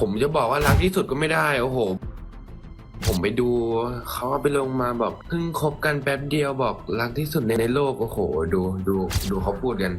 ผมจะบอกว่ารักที่สุดก็ไม่ได้ โอ้โห ผมไปดูเขาเอาไปลงมาบอกเพิ่งคบกันแป๊บเดียวบอกรักที่สุดในในโลก โอ้โห ดูดูดูเขาพูดกัน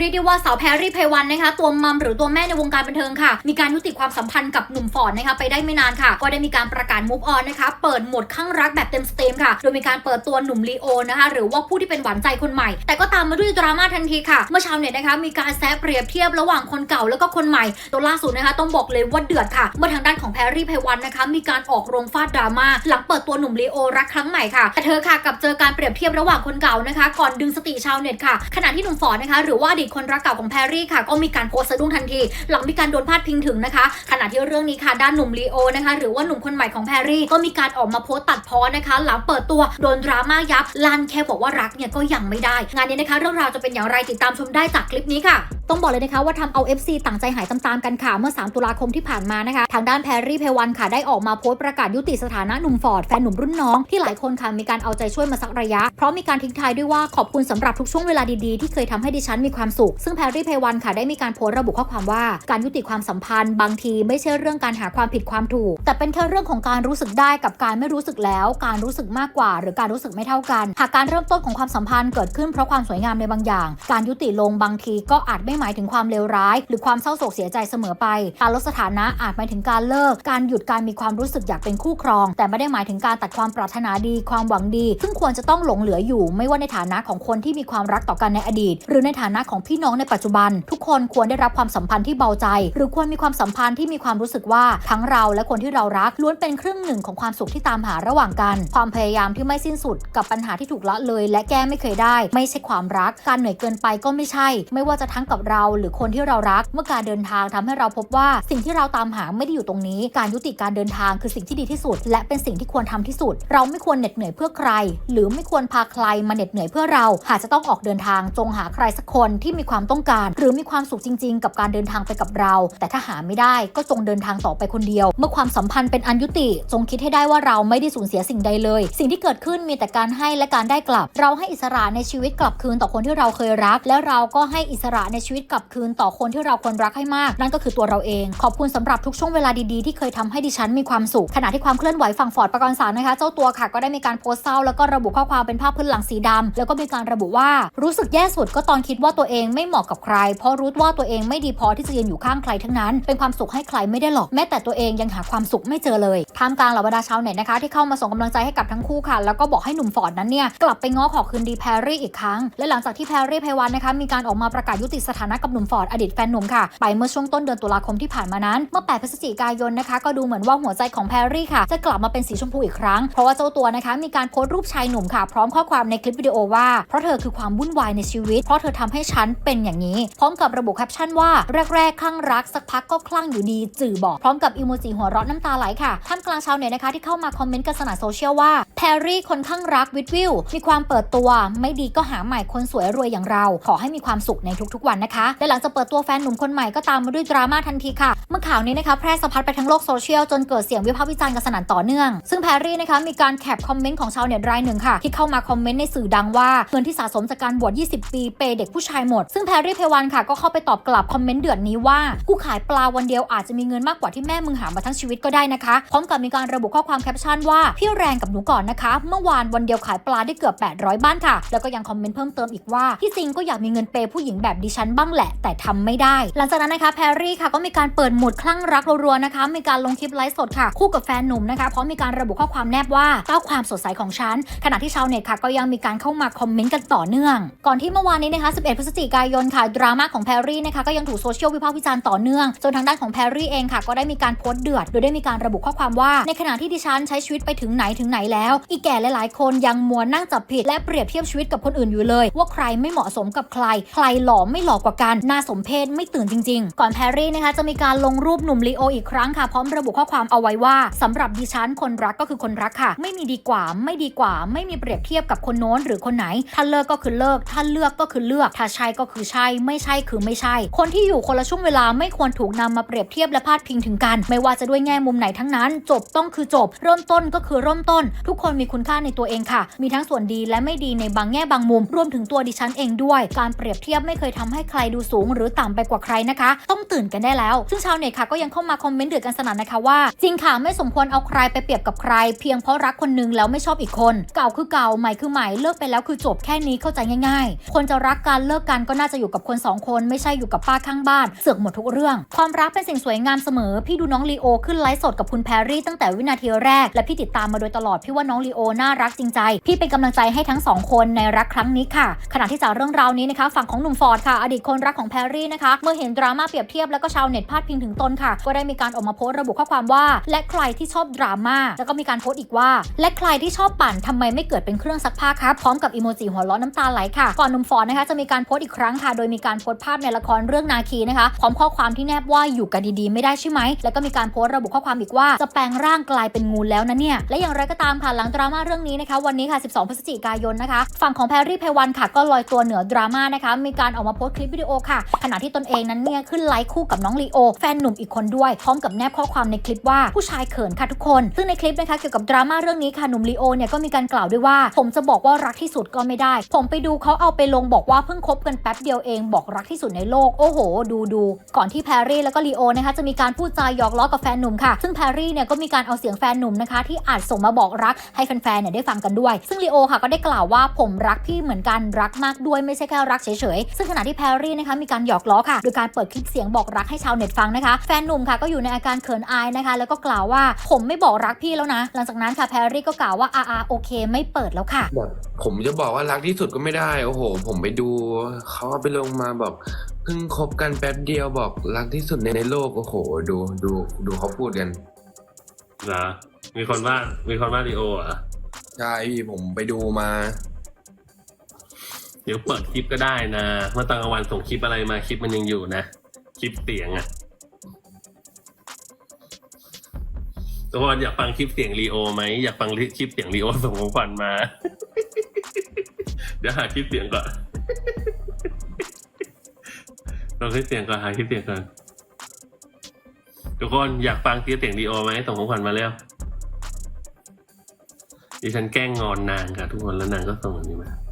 เรียกได้ว่าสาวแพรรี่ไพวันนะคะตัวมัมหรือตัวแม่ในวงการบันเทิงค่ะ มีการยุติความสัมพันธ์กับหนุ่มฟอร์ดนะคะไปได้ไม่นานค่ะ ก็ได้มีการประกาศมูฟออนนะคะเปิดหมดข้างรักแบบเต็มสเตรีมค่ะ โดยมีการเปิดตัวหนุ่มลีโอนะคะหรือว่าผู้ที่เป็นหวานใจคนใหม่ แต่ก็ตามมาด้วยดราม่าทันทีค่ะ เมื่อชาวเน็ตนะคะมีการแซะเปรียบเทียบระหว่างคนเก่าแล้วก็คนใหม่ตัวล่าสุดนะคะต้องบอกเลยว่าเดือดค่ะ เมื่อทางด้านของแพรรี่ไพวันนะคะมีการออกโรงฟาดดราม่าหลังเปิดตัวหนุ่มลีโอรักครั้งใหม่ค่ะแต่เธอค่ะกับเจอการเปรียบเทียบระหว่างคนเก่านะคะ ก่อนดึงสติชาวเน็ตค่ะขณะที่หนุ่มฟอร์ดนะคะหรือว่าอดีตคนรักเก่าของแพรรี่ค่ะ ก็มีการโพสต์สะดุ้งทันที หลังมีการโดนพาดพิงถึงนะคะ ขณะที่เรื่องนี้ค่ะด้านหนุ่มลีโอนะคะหรือว่าหนุ่มคนใหม่ของแพรรี่ก็มีการออกมาโพสต์ตัดพ้อนะคะ หลังเปิดตัวโดนดราม่ายับลันแค่บอกว่ารักเนี่ยก็ยังไม่ได้ งานนี้นะคะ เรื่องราวจะเป็นอย่างไรติดตามชมได้จากคลิปนี้ค่ะ ต้องบอกเลยนะคะว่าทำเอา FC ต่างใจหายตามๆกันค่ะ เมื่อ 3 ตุลาคมที่ผ่านมานะคะ ทางด้านแพรรี่เพวันค่ะได้ออกมาโพสต์ประกาศยุติสถานะหนุ่มฟอร์ดแฟนหนุ่มรุ่นน้องที่หลายคนค่ะมีการเอาใจช่วยมาสักระยะ เพราะมีการทิ้งท้ายด้วยว่าขอบคุณสำหรับทุกช่วงเวลาดีๆ ที่เคยทำให้ดิฉันมีความสุข ซึ่งแพรรี่เพวันค่ะได้มีการโพสต์ระบุข้อความว่า การยุติความสัมพันธ์บางทีไม่ใช่เรื่องการหาความผิดความถูก แต่เป็นแค่เรื่องของการรู้สึกได้กับการไม่รู้สึกแล้ว การรู้สึกมากกว่า หรือการรู้สึกไม่เท่ากัน หากการเริ่มต้นของความสัมพันธ์เกิดขึ้นเพราะความสวยงามในบางอย่าง การยุติลงบางทีก็อาจไม่หมายถึงความเลวร้าย หรือความเศร้าโศกเสียใจเสมอไป การลดสถานะอาจหมายถึงการเลิก การหยุดการมีความรู้สึกอยากเป็นคู่ครอง แต่ไม่ได้หมายถึงการตัดความปรารถนาดีความหวังดี ซึ่งควรจะต้องหลงเหลืออยู่ ไม่ว่าในฐานะของคนที่มีความรักต่อกันในอดีต หรือในฐานะของพี่น้องในปัจจุบัน ทุกคนควรได้รับความสัมพันธ์ที่เบาใจ หรือควรมีความสัมพันธ์ที่มีความรู้สึกว่าทั้งเราและคนที่เรารักล้วนเป็นครึ่งหนึ่งของความสุขที่ตามหาระหว่างกัน ความพยายามที่ไม่สิ้นสุด กับปัญหาที่ถูกละเลย และแก้ไม่เคยได้ ไม่ใช่ความรัก การเหนื่อยเกินไปก็ไม่ใช่ ไม่ว่าจะทั้งกับเราหรือคนที่เรารัก เมื่อการเดินทางทำให้เราพบว่าสิ่งที่เราตามหาไม่ได้อยู่ตรงนี้ การยุติการเดินทางคือสิ่งที่ดีที่สุด และเป็นสิ่งที่ควรทำที่สุด เราไม่ควรเหน็ดเหนื่อยเพื่อใคร หรือไม่ควรพาใครมาเหน็ดเหนื่อยเพื่อเรา หากจะต้องออกเดินทางจงหาใครสักคนที่มีความต้องการ หรือมีความสุขจริง ๆ กับการเดินทางไปกับเรา แต่ถ้าหาไม่ได้ก็จงเดินทางต่อไปคนเดียว เมื่อความสัมพันธ์เป็นอันยุติ จงคิดให้ได้ว่าเราไม่ได้สูญเสียสิ่งใดเลย สิ่งที่เกิดขึ้นมีแต่การให้และการได้กลับ เราให้อิสระในชีวิตกลับคืนต่อคนที่เราเคยรัก และเราก็ให้อิสระในชีวิตกลับคืนต่อคนที่เราควรรักให้มาก นั่นก็คือตัวเราเอง ขอบคุณสำหรับทุกช่วงเวลาดีๆ ที่เคยทำให้ดิฉันมีความสุข ขณะที่ความเคลื่อนไหวฝั่งฟอร์ดประกรณ์สารนะคะ เจ้าตัวค่ะก็ได้มีการโพสต์เศร้าแล้วก็ระบุข้อความเป็นภาพพื้นหลังสีดำแล้วก็มีการระบุว่ารู้สึกแย่สุดก็ตอนคิดว่าตัวเองไม่เหมาะกับใคร เพราะรู้ว่าตัวเองไม่ดีพอที่จะยืนอยู่ข้างใครทั้งนั้น เป็นความสุขให้ใครไม่ได้หรอกแม้แต่ตัวเองยังหาความสุขไม่เจอเลยท่ามกลางเหล่าบรรดาชาวเน็ตนะคะที่เข้ามาส่งกำลังใจให้กับทั้งคู่ค่ะ แล้วก็บอกให้หนุ่มฟอร์ดนั้นเนี่ยกลับไปง้อขอคืนดีแพรรี่อีกครั้งและหลังจากที่แพรรี่ไพวันนะคะมีการออกมาประกาศยุติสถานะกับหนุ่มฟอร์ดอดีตแฟนหนุ่มค่ะ ไปเมื่อช่วงต้นเดือนตุลาคมที่ผ่านมานั้น เมื่อ 8 พฤศจิกายนนะคะ ก็ดูเหมือนว่าหัวใจของแพรรี่ค่ะ จะกลับมาเป็นสีชมพูอีกครั้ง เพราะว่าเจ้าตัวนะคะมีการโพสต์รูปชายหนุ่มค่ะ พร้อมข้อความในคลิปวิดีโอว่า เพราะเธอคือความวุ่นวายในชีวิต เพราะเธอทำให้ฉันเป็นอย่างนี้ พร้อมกับระบุแคปชั่นว่าแรกๆคลั่งรักสักพักก็คลั่งอยู่ดีจื่อบอกพร้อมกับอีโมจิหัวเราะน้ำตาไหลค่ะท่ามกลางชาวเน็ตนะคะที่เข้ามาคอมเมนต์กันสนั่นโซเชียลว่าแพรรี่คนข้างรักวิดวิวมีความเปิดตัว ไม่ดีก็หาใหม่คนสวยรวยอย่างเรา ขอให้มีความสุขในทุกๆวันนะคะและหลังจากเปิดตัวแฟนหนุ่มคนใหม่ก็ตามมาด้วยดราม่าทันทีค่ะ เมื่อข่าวนี้นะคะแพร่สะพัดไปทั้งโลกโซเชียลจนเกิดเสียงวิพากษ์วิจารณ์กันสนั่นต่อเนื่อง ซึ่งแพรรี่นะคะมีการแคปคอมเมนต์ของชาวเน็ตรายหนึ่งค่ะ ที่เข้ามาคอมเมนต์ในสื่อดังว่าเงินที่สะสมจากการบวช 20 ปีเปย์เด็กผู้ชายหมด ซึ่งแพรรี่เพวันค่ะก็เข้าไปตอบกลับคอมเมนต์เดือดนี้ว่ากูขายปลาวันเดียวอาจจะมีเงินมากกว่าที่แม่มึงหามาทั้งชีวิตก็ได้นะคะพร้อมกับมีการระบุข้อความแคปชั่นว่าพี่แรงกับหนูก่อนนะคะ เมื่อวานวันเดียวขายปลาได้เกือบ 800 บ้านค่ะ แล้วก็ยังคอมเมนต์เพิ่มเติมอีกว่าที่จริงก็อยากมีเงินเปผู้หญิงแบบดิฉันบ้างแหละ แต่ทำไม่ได้ หลังจากนั้นนะคะแพรรี่ค่ะก็มีการเปิดหมดคลั่งรักรัวๆนะคะ มีการลงคลิปไลฟ์สดค่ะ คู่กับแฟนหนุ่มนะคะพร้อมมีการระบุข้อความแนบว่าเต้าความสดใสของฉัน ขณะที่ชาวเน็ตค่ะก็ยังมีการเข้ามาคอมเมนต์กันต่อเนื่อง ก่อนที่เมื่อวานนี้นะคะ 11 พฤศจิกายนค่ะ ดราม่าของแพรรี่นะคะก็ยังถูกโซเชียลวิพากษ์วิจารณ์ต่อเนื่อง จนทางด้านของแพรรี่เองค่ะก็ได้มีการโพสต์เดือด โดยได้มีการระบุข้อความว่า ในขณะที่ดิฉันใช้ชีวิตไปถึงไหนถึงไหนแล้ว อีแก่หลาย ๆ คนยังมัวนั่งจับผิดและเปรียบเทียบชีวิตกับคนอื่นอยู่เลย ว่าใครไม่เหมาะสมกับใคร ใครหล่อไม่หล่อกว่าว่ากันน่าสมเพชไม่ตื่นจริง ๆ ก่อนแพรรี่นะคะจะมีการลงรูปหนุ่มลีโออีกครั้งค่ะ พร้อมระบุข้อความเอาไว้ว่าสำหรับดิฉันคนรักก็คือคนรักค่ะ ไม่มีดีกว่าไม่ดีกว่า ไม่มีเปรียบเทียบกับคนโน้นหรือคนไหน ถ้าเลิกก็คือเลิก ถ้าเลือกก็คือเลือก ถ้าใช่ก็คือใช่ ไม่ใช่คือไม่ใช่ คนที่อยู่คนละช่วงเวลาไม่ควรถูกนำมาเปรียบเทียบและพาดพิงถึงกัน ไม่ว่าจะด้วยแง่มุมไหนทั้งนั้น จบต้องคือจบ เริ่มต้นก็คือเริ่มต้น ทุกคนมีคุณค่าในตัวเองค่ะ มีทั้งส่วนดีและไม่ดีในบางแง่บางมุม รวมถึงตัวดิฉันเองด้วย การเปรียบเทียบไม่เคยทำให้ใครดูสูงหรือต่ำไปกว่าใครนะคะ ต้องตื่นกันได้แล้ว ซึ่งชาวเน็ตค่ะก็ยังเข้ามาคอมเมนต์เดือดกันสนั่นนะคะว่า จริงค่ะไม่สมควรเอาใครไปเปรียบกับใคร เพียงเพราะรักคนนึงแล้วไม่ชอบอีกคน เก่าคือเก่าใหม่คือใหม่เลิกไปแล้วคือจบแค่นี้เข้าใจง่าย ๆ คนจะรักกันเลิกกันก็น่าจะอยู่กับคนสองคน ไม่ใช่อยู่กับป้าข้างบ้าน เสือกหมดทุกเรื่อง ความรักเป็นสิ่งสวยงามเสมอพี่ดูน้องลีโอขึ้นไลฟ์สดกับคุณแพรรี่ตั้งแต่วินาทีแรก และพี่ติดตามมาโดยตลอดพี่ว่าน้องลีโอน่ารักจริงใจพี่เป็นกำลังใจให้ทั้งสองคนในรักครั้งนี้ค่ะ ขณะที่จากเรื่องราวนี้นะคะฝั่งของหนุ่มฟอร์ดค่ะอดีตคนรักของแพรรี่นะคะ เมื่อเห็นดราม่าเปรียบเทียบแล้วก็ชาวเน็ตพาดพิงถึงตนค่ะ ก็ได้มีการออกมาโพสต์ระบุข้อความว่า และใครที่ชอบดราม่าแล้วก็มีการโพสต์อีกว่า และใครที่ชอบปั่นทำไมไม่เกิดเป็นเครื่องซักผ้าครับพร้อมกับอีโมจิหัวเราะน้ำตาไหลค่ะก่อนหนุ่มฟอร์ดนะคะจะมีการโพสต์อีกครั้งค่ะ โดยมีการโพสต์ภาพในละครเรื่องนาคีนะคะพร้อมข้อความที่แนบว่าอยู่กันดีๆไม่ได้ใช่ไหมแล้วก็มีการโพสต์ระบุข้อความอีกว่าจะแปลงร่างกลายเป็นงูแล้วนะเนี่ยและอย่างไรก็ตามค่ะหลังดราม่าเรื่องนี้นะคะวันนี้ค่ะ 12 พฤศจิกายนนะคะ ฝั่งของแพรรี่ไพวันค่ะก็ลอยตัวเหนือดราม่านะคะมีการออกมาโพสต์คลิปวิดีโอค่ะ ขณะที่ตนเองนั้นเนี่ยขึ้นไลค์คู่กับน้องลีโอ แฟนหนุ่มอีกคนด้วย พร้อมกับแนบข้อความในคลิปว่าผู้ชายเขินค่ะทุกคน ซึ่งในคลิปนะคะเกี่ยวกับดราม่าเรื่องนี้ค่ะหนุ่มลีโอเนี่ยก็มีการกล่าวด้วยว่า ผมจะบอกว่ารักที่สุดก็ไม่ได้ ผมไปดูเขาเอาไปลงบอกว่าเพิ่งคบกันแป๊บเดียวเองบอกรักที่สุดในโลกโอ้โห ดูดูก่อนที่แพรรี่แล้วก็ลีโอนะคะจะมีการพูดจาหยอกล้อกับแฟนหนุ่มค่ะ ซึ่งแพรรี่เนี่ยก็มีการเอาเสียงแฟนหนุ่มนะคะ ที่อาจส่งมาบอกรักให้แฟนๆเนี่ยได้ฟังกันด้วย ซึ่งลีโอค่ะก็ได้กล่าวว่าผมรักพี่เหมือนกันรักมากด้วยไม่ใช่แค่รักเฉยๆซึ่งขณะที่แพรรี่นะคะมีการหยอกล้อค่ะโดยการเปิดคลิปเสียงบอกรักให้ชาวเน็ตฟังนะคะ แฟนหนุ่มค่ะก็อยู่ในอาการเขินอายนะคะ แล้วก็กล่าวว่าผมไม่บอกรักพี่แล้วนะ หลังจากนั้นค่ะแพรรี่ก็กล่าวว่าอาอาโอเคไม่เปิดแล้วค่ะแบบผมจะบอกว่ารักที่สุดก็ไม่ได้โอ้โห ผมไปดูเขาเอาไปลงมาแบบเพิ่งคบกันแป๊บเดียวบอกรักที่สุดในในโลกโอ้โห ดูดูดูเขาพูดกันเหรอมีคนว่ามีคนว่าดีโอเหรอะใช่พี่ผมไปดูมาเดี๋ยวเปิดคลิปก็ได้นะเมื่อตอนกลางวันส่งคลิปอะไรมาคลิปมันยังอยู่นะคลิปเสียงอะทุกคนอยากฟังคลิปเสียงรีโอไหมอยากฟังคลิปเสียงรีโอส่งของขวัญมา เดี๋ยวหาคลิปเสียงก่อนเราคลิปเสียงก่อนหาคลิปเสียงก่อนทุกคนอยากฟังคลิปเสียงรีโอไหมส่งของขวัญมาเร็วดิฉันแกล้งงอนนางค่ะทุกคนแล้วนางก็ส่งอันนี้มา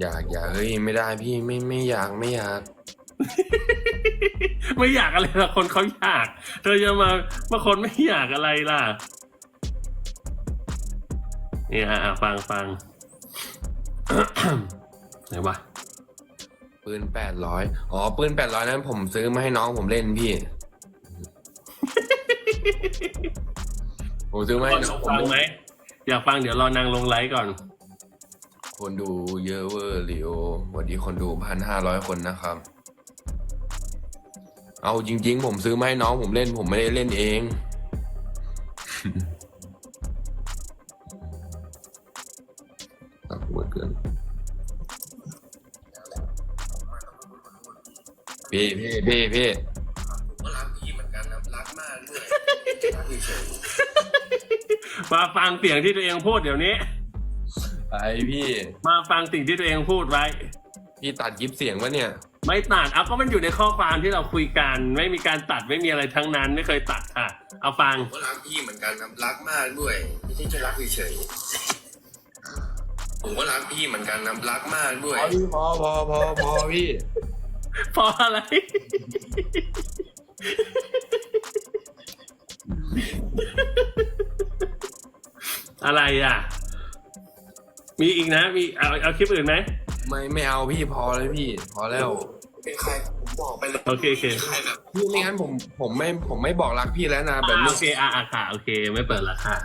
อยากอยากเฮ้ยไม่ได้พี่ไม่ไม่อยากไม่อยาก ไม่อยากอะไรล่ะคนเขาอยาก เธอจะมามาคนไม่อยากอะไรล่ะนี่อะอะฟังฟังไหนวะปืนแปดร้อยอ๋อปืนแปดร้อยนั้นผมซื้อมาให้น้องผมเล่นพี่ ผมซื้อมาให้คนน้องเขาผมฟังไหมเล่น อยากฟังเดี๋ยวรอนางลงไลฟ์ก่อน คนดูเยอะเวอร์ลีโอวันนี้คนดูพันห้าร้อยคนนะครับ เอาจริง ๆ ผมซื้อมาให้น้องผมเล่นผมไม่ได้เล่นเอง ตักหัวเกินพี่พี่พี่พี่ก็รักพี่เหมือนกันนะรักมากด้วยรักเฉยมาฟังเสียงที่ตัวเองพูดเดี๋ยวนี้ๆ ไปพี่ มาฟังสิ่งที่ตัวเองพูดไว้ พี่ตัดยิบเสียงวะเนี่ย ไม่ตัดเอาก็มันอยู่ในข้อความที่เราคุยกัน ไม่มีการตัดไม่มีอะไรทั้งนั้น ไม่เคยตัดค่ะ เอาฟังก็รักพี่เหมือนกันครับรักมากด้วยไม่ใช่แค่รักเฉยๆผมก็รักพี่เหมือนกันนะรักมากด้วยพอพอพอพอพี่เพราะอะไร อะไรอะ มีอีกนะ มีเอาเอาคลิปอื่นไหม ไม่ไม่เอาพี่พอเลยพี่ พอแล้วเป็นใครผมบอกไปเลยโอเคโอเค ใครแบบพี่ไม่งั้นผมผมไม่ผมไม่บอกรักพี่แล้วนะแบบอ่านี้โอเคอ่าอ่าค่ะโอเค ไม่เปิดละค่ะ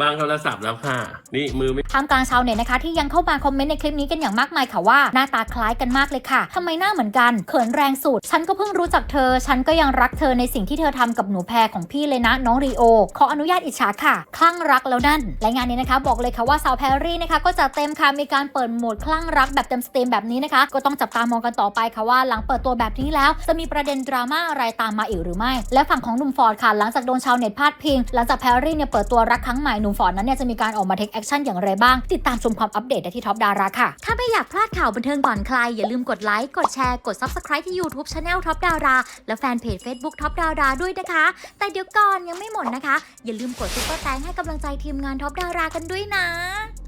วางโทรศัพท์แล้วค่ะ นี่มือไม่ท่ามกลางชาวเน็ตนะคะ ที่ยังเข้ามาคอมเมนต์ในคลิปนี้กันอย่างมากมายค่ะว่าหน้าตาคล้ายกันมากเลยค่ะทำไมหน้าเหมือนกันเขินแรงสุด ฉันก็เพิ่งรู้จักเธอ ฉันก็ยังรักเธอในสิ่งที่เธอทำกับหนูแพรของพี่เลยนะ น้องรีโอ ขออนุญาตอิจฉาค่ะคลั่งรักแล้วนั่นและงานนี้นะคะ บอกเลยค่ะว่าสาวแพรรี่นะคะก็จะเต็มค่ะมีการเปิดโหมดคลั่งรักแบบเต็มสตรีมแบบนี้นะคะ ก็ต้องจับตามองกันต่อไปค่ะว่าหลังเปิดตัวแบบนี้แล้ว จะมีประเด็นดราม่าอะไรตามมาอีกหรือไม่ และฝั่งของหนุ่มฟอร์ดค่ะหลังจากโดนชาวเน็ตพาดพิง หลังจากแพรรี่เนี่ยเปิดตัวรักครั้งใหม่หนุ่มฟอร์ดนั้นเนี่ยจะมีการออกมาเทคแอคชั่นอย่างไรบ้าง ติดตามชมความอัปเดตได้ที่ท็อปดาราค่ะ ถ้าไม่อยากพลาดข่าวบันเทิงก่อนใคร อย่าลืมกดไลค์กดแชร์กด Subscribe ที่ YouTube Channel ท็อปดาราและแฟนเพจ Facebook ท็อปดาราด้วยนะคะ แต่เดี๋ยวก่อนยังไม่หมดนะคะ อย่าลืมกดซุปเปอร์แตงให้กำลังใจทีมงานท็อปดารากันด้วยนะ